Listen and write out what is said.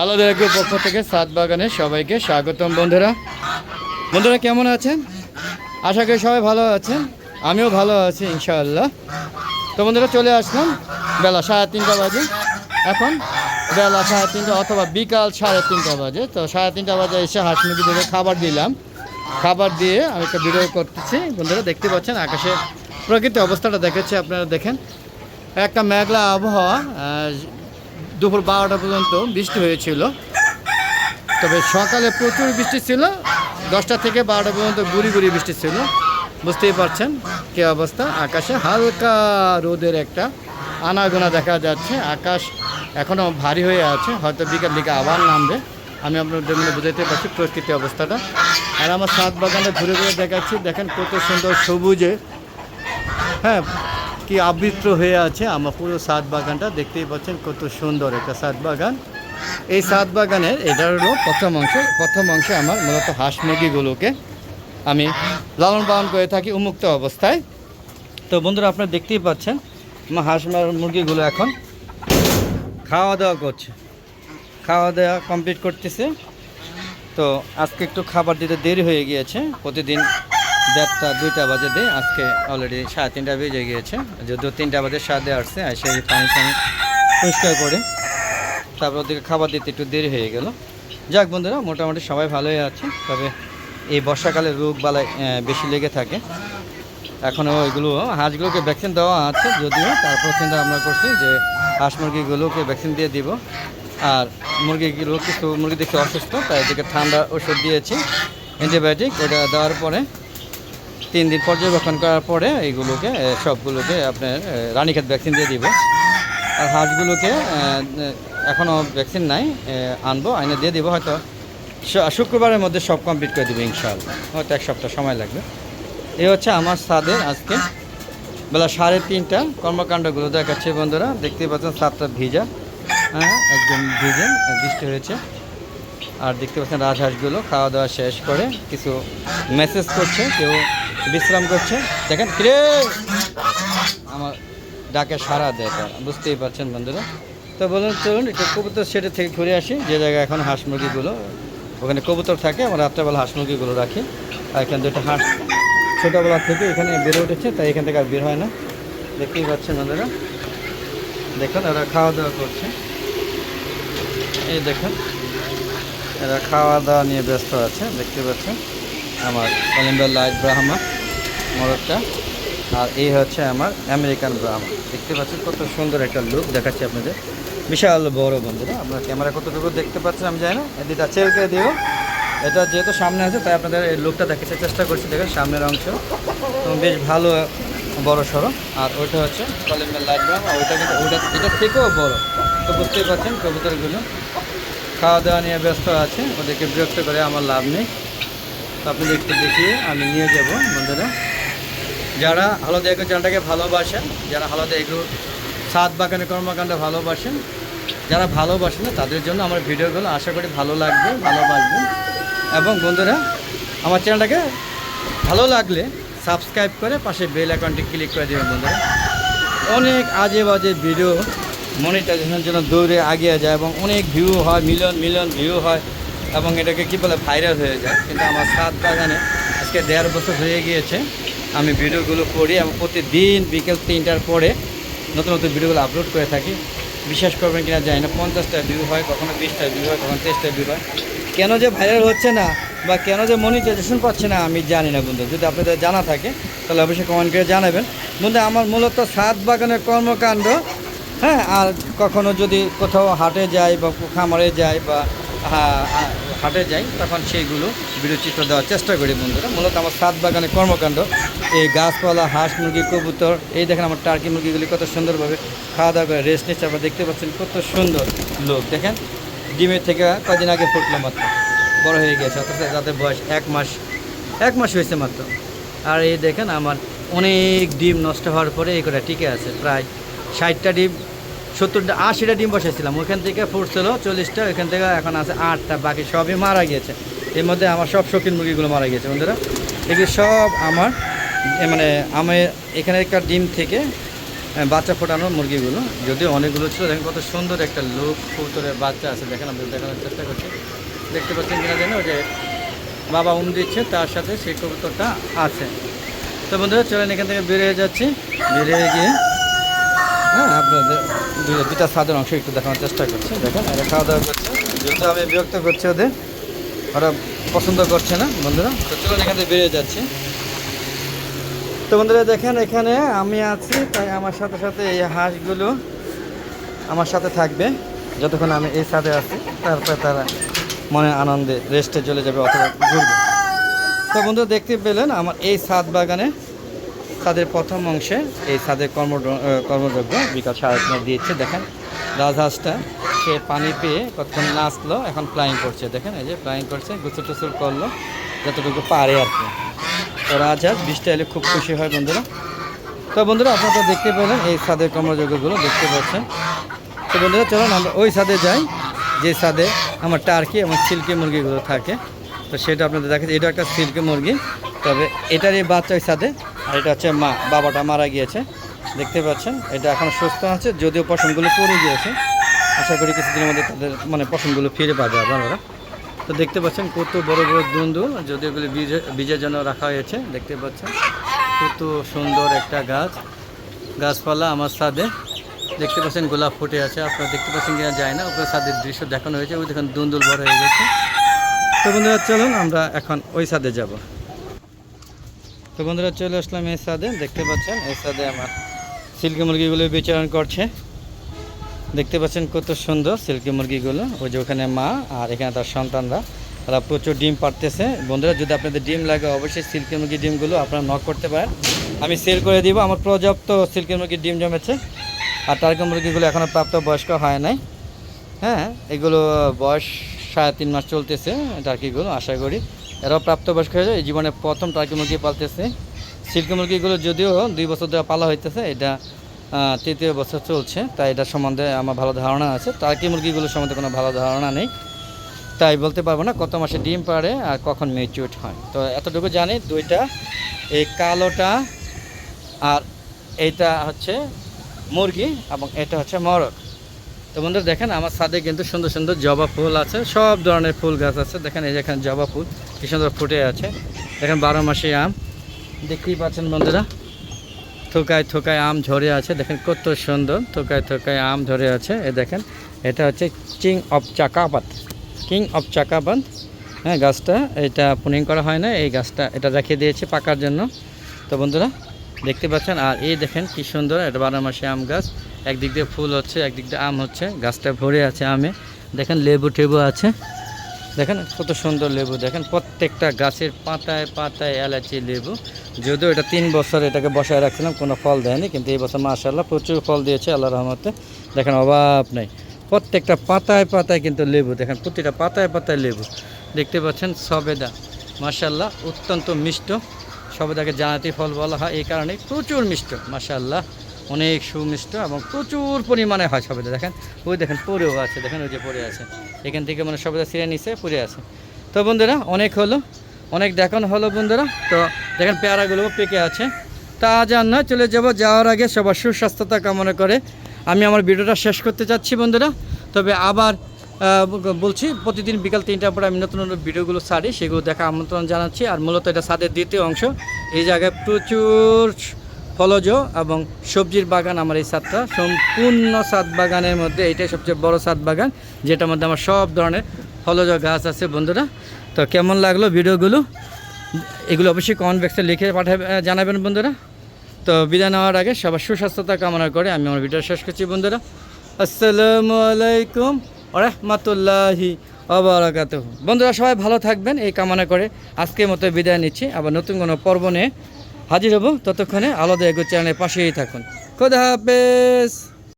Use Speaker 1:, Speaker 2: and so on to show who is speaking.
Speaker 1: আলাদা গ্রুপ পক্ষ থেকে সাত বাগানে সবাইকে স্বাগতম বন্ধুরা। বন্ধুরা, কেমন আছেন? আশা করি সবাই ভালো আছেন। আমিও ভালো আছি, ইনশাআল্লাহ। তো বন্ধুরা, চলে আসলাম বেলা সাড়ে তিনটা বাজে। এখন বেলা সাড়ে তিনটা অথবা বিকাল সাড়ে তিনটা বাজে। তো সাড়ে তিনটা বাজে এসে হাঁস মুরগিদেরকে খাবার দিলাম। খাবার দিয়ে আমি একটা ভিডিও করতেছি। বন্ধুরা, দেখতে পাচ্ছেন আকাশে প্রকৃতি অবস্থাটা দেখেছি আপনারা দেখেন। একটা মেঘলা আবহাওয়া দুপুর বারোটা পর্যন্ত বৃষ্টি হয়েছিল। তবে সকালে প্রচুর বৃষ্টি ছিল, দশটা থেকে বারোটা পর্যন্ত গুড়ি গুড়ি বৃষ্টি ছিল। বুঝতেই পারছেন কী অবস্থা? আকাশে হালকা রোদের একটা আনাগোনা দেখা যাচ্ছে। আকাশ এখনও ভারী হয়ে আছে, হয়তো বিকাল দিকে আবার নামবে। আমি আপনাদের মনে বুঝাইতে পারছি প্রকৃতি অবস্থাটা। আর আমার সাত বাগানে ঘুরে ঘুরে দেখাচ্ছি, দেখেন কত সুন্দর সবুজে। হ্যাঁ কি আবৃত্ত হয়ে আছে? আমার পুরো সাত বাগানটা দেখতেই পাচ্ছেন কত সুন্দর একটা সাত বাগান। এই সাত বাগানের এটা হলো প্রথম অংশ। প্রথম অংশে আমার মূলত হাঁস মুরগিগুলোকে আমি লালন পালন করে থাকি উন্মুক্ত অবস্থায়। তো বন্ধুরা, আপনারা দেখতেই পাচ্ছেন আমার হাঁস মুরগিগুলো এখন খাওয়া দাওয়া করছে। খাওয়া দাওয়া কমপ্লিট করতেছে। তো আজকে একটু খাবার দিতে দেরি হয়ে গিয়েছে। প্রতিদিন দেড়টা, দুইটা বাজে দেয় আজকে অলরেডি সাড়ে তিনটা বেজে গিয়েছে। যদিও তিনটা বাজে সাদে আসছে আর সেই পানি টানি পরিষ্কার করে। তারপর ওদেরকে খাবার দিতে একটু দেরি হয়ে গেল। যাক বন্ধুরা, মোটামুটি সবাই ভালোই আছে, তবে এই বর্ষাকালে রোগ বালাই বেশি লেগে থাকে। এখনও ওইগুলো, হাঁসগুলোকে ভ্যাকসিন দেওয়া আছে, যদিও তারপর চিন্তা আমরা করছি যে হাঁস মুরগিগুলোকে ভ্যাকসিন দিয়ে দিব। আর মুরগিগুলো কিছু, মুরগি দেখে অসুস্থ, তাই এদিকে ঠান্ডা ওষুধ দিয়েছি। অ্যান্টিবায়োটিক ওটা দেওয়ার পরে তিন দিন পর্যবেক্ষণ করার পরে এইগুলোকে সবগুলোকে আপনার রানীক্ষেত ভ্যাকসিন দিয়ে দিব আর হাঁসগুলোকে এখনও ভ্যাকসিন নাই আনব, আইনে দিয়ে দিব, হয়তো শুক্রবারের মধ্যে সব কমপ্লিট করে দেবো ইনশাআল্লাহ। হয়তো এক সপ্তাহ সময় লাগবে। এই হচ্ছে আমার সাদের আজকে। বেলা সাড়ে তিনটা, কর্মকাণ্ডগুলো দেখাচ্ছে বন্ধুরা। দেখতে পাচ্ছেন, সাতটা ভিজা। হ্যাঁ একদম ভিজে বৃষ্টি হয়েছে। আর দেখতে পাচ্ছেন, রাজহাঁসগুলো খাওয়া দাওয়া শেষ করে কিছু মেসেজ করছে, কেউ বিশ্রাম করছে। দেখেন, কিরে? আমার ডাকে সারা দেয় বুঝতেই পারছেন বন্ধুরা। তো বলুন চলুন, একটু কবুতর সেটে থেকে ঘুরে আসি। যে জায়গায় এখন হাঁস মুরগিগুলো, ওখানে কবুতর থাকে, আমরা রাত্রেবেলা হাঁস মুরগিগুলো রাখি। আর এখানে দুটো হাঁস ছোটোবেলা থেকে এখানে বেড়ে উঠেছে, তাই এখান থেকে আর বের হয় না। দেখতেই পাচ্ছেন বন্ধুরা। দেখুন, ওরা খাওয়া দাওয়া করছে। এই দেখুন, এরা খাওয়া দাওয়া নিয়ে ব্যস্ত আছে, দেখতে পাচ্ছেন। আমার কলিম্বার লাইট ব্রাহ্মা মোরগটা আর এই হচ্ছে আমার আমেরিকান ব্রাহ্মা দেখতে পাচ্ছেন কত সুন্দর একটা লুক দেখাচ্ছি আপনাদের। বিশাল বড় বন্ধুরা, আপনার ক্যামেরা কতটুকু দেখতে পাচ্ছেন আমি জানি না। এদিকটা চেলকে দিও। এটা যেহেতু সামনে আছে, তাই আপনাদের এই লুকটা দেখাতে চেষ্টা করছি। দেখেন সামনের অংশ। বেশ ভালো বড় সড়ো। আর ওইটা হচ্ছে কলিম্বার লাইট ব্রাহ্মা ওইটা কিন্তু ওইটা এটা থেকেও বড়। তো বুঝতেই পারছেন কবুতরগুলো। খাওয়া দাওয়া নিয়ে ব্যস্ত আছে, ওদেরকে বিরক্ত করে আমার লাভ নেই। আপনাদের একটু দেখিয়ে আমি নিয়ে যাব বন্ধুরা। যারা আলাদা এগ্রো চ্যানেলটাকে ভালোবাসেন, যারা আলাদা এগ্রো সাত বাগানের কর্মকাণ্ড ভালোবাসেন, যারা ভালোবাসেন তাদের জন্য আমার ভিডিওগুলো আশা করি ভালো লাগবে ভালোবাসবেন এবং বন্ধুরা, আমার চ্যানেলটাকে ভালো লাগলে সাবস্ক্রাইব করে পাশে বেল অ্যাকাউন্টে ক্লিক করে দেবেন বন্ধুরা। অনেক আজে বাজে ভিডিও মনিটাইজেশনের জন্য দৌড়ে আগিয়ে যায় এবং অনেক ভিউ হয় মিলিয়ন মিলিয়ন ভিউ হয়। এবং এটাকে কী বলে ভাইরাল হয়ে যায় কিন্তু আমার সাত বাগানে আজকে দেড় বছর হয়ে গিয়েছে। আমি ভিডিওগুলো করি এবং প্রতিদিন বিকেল তিনটার পরে নতুন নতুন ভিডিওগুলো আপলোড করে থাকি। বিশ্বাস করবেন কিনা জানি না, পঞ্চাশটা ভিউ হয়, কখনো বিশটা ভিউ হয়, কখনো তেইশটা ভিউ হয়। কেন যে ভাইরাল হচ্ছে না বা কেন যে মনিটাইজেশন পাচ্ছে না, আমি জানি না বন্ধু। যদি আপনাদের জানা থাকে, তাহলে অবশ্যই কমেন্ট করে জানাবেন। বন্ধু, আমার মূলত সাত বাগানের কর্মকাণ্ড হ্যাঁ আর কখনো যদি কোথাও হাটে যাই বা খামারে যাই বা হাটে যাই, তখন সেইগুলো চিত্র দেওয়ার চেষ্টা করি বন্ধুরা। মূলত আমার সাত বাগানে কর্মকাণ্ড। এই গাছপালা, হাঁস মুরগি, কবুতর, এই দেখেন আমার টার্কি মুরগিগুলি কত সুন্দরভাবে খাওয়া দাওয়া করে রেস্ট নিচ্ছে। আপনারা দেখতে পাচ্ছেন কত সুন্দর লোক। দেখেন, ডিমের থেকে কদিন আগে ফুটলো মাত্র। বড় হয়ে গেছে, অথচ তাদের বয়স এক মাস এক মাস হয়েছে মাত্র। আর এই দেখেন আমার অনেক ডিম নষ্ট হওয়ার পরে এই করে টিকে আছে। প্রায় ষাটটা ডিম সত্তরটা আশিটা ডিম বসাইছিলাম ওখান থেকে ফুটছিল চল্লিশটা ওখান থেকে এখন আছে আটটা, বাকি সবই মারা গিয়েছে। এর মধ্যে আমার সব শৌখিন মুরগিগুলো মারা গিয়েছে, বন্ধুরা। এগুলো সব আমার মানে আমি এখানে একটা ডিম থেকে বাচ্চা ফোটানোর মুরগিগুলো, যদিও অনেকগুলো ছিল, দেখেন কত সুন্দর একটা লোক কবুতরের বাচ্চা আছে, দেখেন আমরা দেখানোর চেষ্টা করছি। দেখতে পাচ্ছেন কিনা জানো যে বাবা উম দিচ্ছে, তার সাথে সেই কবুতরটা আছে। তো বন্ধুরা, চলেন এখান থেকে বেরিয়ে যাচ্ছি। বেরিয়ে গিয়ে হ্যাঁ আপনাদের দুটা স্বাদের অংশ একটু দেখানোর চেষ্টা করছি। দেখেন, এরা খাওয়া দাওয়া করছে। যেহেতু আমি বিরক্ত করছি ওদের, ওরা পছন্দ করছে না, বন্ধুরা। তো চলুন এখান থেকে বেরিয়ে যাচ্ছি। তো বন্ধুরা, দেখেন, এখানে আমি আছি, তাই আমার সাথে সাথে এই হাঁসগুলো আমার সাথে থাকবে। যতক্ষণ আমি এই সাথে আছি, তারপরে তারা মনে আনন্দে রেস্টে চলে যাবে অথবা ঘুরবে। তো বন্ধুরা, দেখতে পেলেন, আমার এই সাত বাগানে তাদের প্রথম অংশে এই সাদের কর্ম কর্মযজ্ঞ বিকাল সাড়ে দিয়েছে, দেখেন। রাজহাঁসটা, সে পানি পেয়ে কতক্ষণ নাচলো, এখন ফ্লাইং করছে, দেখেন, এই যে ফ্লাইং করছে গুছল টুসুল করল, যতটুকু পারে আর কি। তো রাজহাঁস বৃষ্টি এলে খুব খুশি হয়, বন্ধুরা। তো বন্ধুরা, আপনারা দেখতে পেলেন, এই সাদের কর্মযজ্ঞগুলো দেখতে পাচ্ছেন। তো বন্ধুরা, চলুন, আমরা ওই সাদে যাই, যে সাদে আমার টার্কি এবং সিল্কি মুরগিগুলো থাকে। তো সেটা আপনাদের দেখাচ্ছি, এটা একটা সিল্কি মুরগি, তবে এটার এই বাচ্চা ওই সাদে। আর এটা হচ্ছে মা, বাবাটা মারা গিয়েছে। দেখতে পাচ্ছেন, এটা এখন সুস্থ আছে, যদিও পশমগুলো পড়ে গিয়েছে। আশা করি কিছুদিনের মধ্যে তাদের মানে পশমগুলো ফিরে পাবে আপনারা তো দেখতে পাচ্ছেন কত বড় বড় দুন্দুল, যদিও এগুলি বীজে, বীজের জন্য রাখা হয়েছে। দেখতে পাচ্ছেন কত সুন্দর একটা গাছ। গাছপালা আমার সাদে দেখতে পাচ্ছেন গোলাপ ফুটে আছে, আপনারা দেখতে পাচ্ছেন কিনা যায় না। উপরে সাদের দৃশ্য দেখানো হয়েছে, ওই দেখুন দুন্দুল বড় হয়ে গেছে। তো বন্ধুরা, চলুন আমরা এখন ওই সাদে যাব। তো বন্ধুরা, চলে আসলাম এর ছাদে দেখতে পাচ্ছেন এর ছাদে আমার সিল্কি মুরগিগুলো বিচরণ করছে। দেখতে পাচ্ছেন কত সুন্দর সিল্কি মুরগিগুলো। ওই যে ওখানে মা আর এখানে তার সন্তানরা। তারা প্রচুর ডিম পারতেছে বন্ধুরা, যদি আপনাদের ডিম লাগে, অবশ্যই সিল্কি মুরগি ডিমগুলো আপনারা নক করতে পারেন। আমি সেল করে দিব। আমার পর্যাপ্ত সিল্কি মুরগির ডিম জমেছে। আর টার্কি মুরগিগুলো এখনও প্রাপ্ত বয়স্ক হয় নাই। হ্যাঁ এগুলো বয়স সাড়ে তিন মাস চলতেছে টার্কিগুলো আশা করি। এরাও প্রাপ্তবয়স্ক হয়ে যায়। জীবনে প্রথম টার্কি মুরগি পালতেছে। সিল্কি মুরগিগুলো যদিও দুই বছর ধরে পালা হইতেছে, এটা তৃতীয় বছর চলছে, তাই এটা সম্বন্ধে আমার ভালো ধারণা আছে। টার্কি মুরগিগুলো সম্বন্ধে কোনো ভালো ধারণা নেই, তাই বলতে পারব না কত মাসে ডিম পারে আর কখন মেচিউর হয়। তো এতটুকু জানি, দুইটা, এই কালোটা আর এইটা হচ্ছে মুরগি এবং এটা হচ্ছে মরক। তো বন্ধুরা দেখেন, আমার ছাদে কিন্তু সুন্দর সুন্দর জবা ফুল আছে, সব ধরনের ফুল গাছ আছে। দেখেন এই যেখানে জবা ফুল। কি সুন্দর ফুটে আছে। দেখেন বারো মাসে আম। দেখতেই পাচ্ছেন বন্ধুরা, থোকায় থোকায় আম ঝরে আছে। দেখেন কত সুন্দর, থোকায় থোকায় আম ধরে আছে। এ দেখেন, এটা হচ্ছে কিং অফ চাকাপাত কিং অফ চাকাপাত হ্যাঁ গাছটা এটা পুনিং করা হয় না, এই গাছটা এটা রেখে দিয়েছে পাকার জন্য। তো বন্ধুরা, দেখতে পাচ্ছেন, আর এই দেখেন কি সুন্দর, এটা বারো মাসে আম গাছ। একদিক দিয়ে ফুল হচ্ছে, একদিক দিয়ে আম হচ্ছে। গাছটা ভরে আছে আমে। দেখেন লেবু টেবু আছে। দেখেন কত সুন্দর লেবু, দেখেন প্রত্যেকটা গাছের পাতায় পাতায় এলাচি লেবু। যদিও এটা তিন বছর এটাকে বসায় রাখছিলাম, কোনো ফল দেয়নি, কিন্তু এই বছর মাশাল্লাহ প্রচুর ফল দিয়েছে আল্লাহ রহমতে। দেখেন অভাব নেই। প্রত্যেকটা পাতায় পাতায় কিন্তু লেবু, দেখেন প্রতিটা পাতায় পাতায় লেবু। দেখতে পাচ্ছেন সবেদা মাশাল্লাহ অত্যন্ত মিষ্ট। সবেদাকে জানাতি ফল বলা হয়, এই কারণে প্রচুর মিষ্ট মাশাল্লাহ অনেক সুমিষ্ট এবং প্রচুর পরিমাণে হয় সবেদা দেখেন। ওই দেখেন পড়েও আছে, দেখেন, ওই যে পড়ে আছে। এখান থেকে মানে সবেদা ছিঁড়ে নিচে পড়ে আছে। তো বন্ধুরা, অনেক হলো, অনেক দেখানো হলো বন্ধুরা। তো দেখেন, পেয়ারাগুলো পেকে আছে। তা আজ আর নয়, চলে যাব যাওয়ার আগে সবার সুস্বাস্থ্যতা কামনা করে। আমি আমার ভিডিওটা শেষ করতে চাচ্ছি বন্ধুরা। তবে আবার বলছি, প্রতিদিন বিকাল তিনটার পরে আমি নতুন নতুন ভিডিওগুলো ছাড়ি, সেগুলো দেখা আমন্ত্রণ জানাচ্ছি। আর মূলত এটা ছাদের দ্বিতীয় অংশ। এই জায়গায় প্রচুর ফলজ এবং সবজির বাগান আমার এই ছাদটা। সম্পূর্ণ ছাদ বাগানের মধ্যে এটাই সবচেয়ে বড় ছাদ বাগান, যেটার মধ্যে আমার সব ধরনের ফলজ গাছ আছে বন্ধুরা। তো কেমন লাগল ভিডিওগুলো? এগুলো অবশ্যই কমেন্ট বক্সে লিখে পাঠাবে জানাবেন বন্ধুরা। তো বিদায় নেওয়ার আগে সবার সুস্বাস্থ্যতা কামনা করে আমি আমার ভিডিও শেষ করছি বন্ধুরা। আসসালামু আলাইকুম রহমতুল্লাহি অবরাকাত বন্ধুরা সবাই ভালো থাকবেন, এই কামনা করে আজকের মতো বিদায় নিচ্ছি। আবার নতুন কোনো পর্ব নিয়ে হাজির হব ততক্ষণে। আলাদা এগো চ্যানেলের পাশেই থাকুন। খোদা হাফেজ।